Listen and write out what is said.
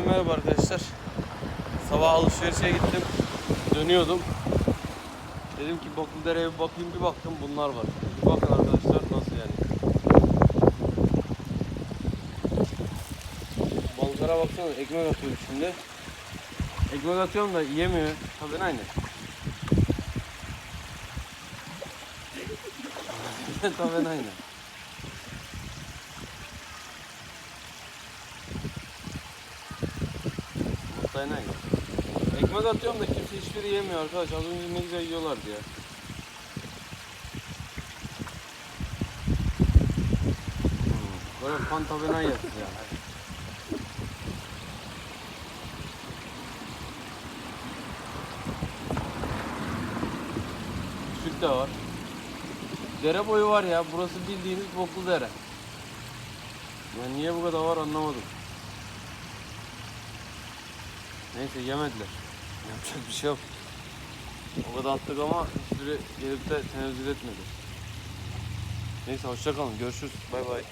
Herkese merhaba arkadaşlar. Sabah alışverişe gittim. Dönüyordum. Dedim ki Baklıdere'ye bir bakayım bir baktım bunlar var. Bir bakın arkadaşlar nasıl yani. Balıklara baksana ekmek atıyorum şimdi. Ekmek atıyorum da yemiyor. Tabii aynı. Tabii aynı. Muhtemelen aynı. Ekmek atıyorum da kimse hiçbiri yemiyor arkadaş. Az önce ne güzel yiyorlardı ya. Hmm, Böyle pantabenay yaptı ya. Süt de var. Dere boyu var ya. Burası bildiğiniz boklu dere. Ya niye bu kadar var anlamadım. Neyse yemediler. Yapacak bir şey yok. O kadar attık ama hiçbiri gelip de tenezzül etmedi. Neyse hoşça kalın. Görüşürüz. Bay bay.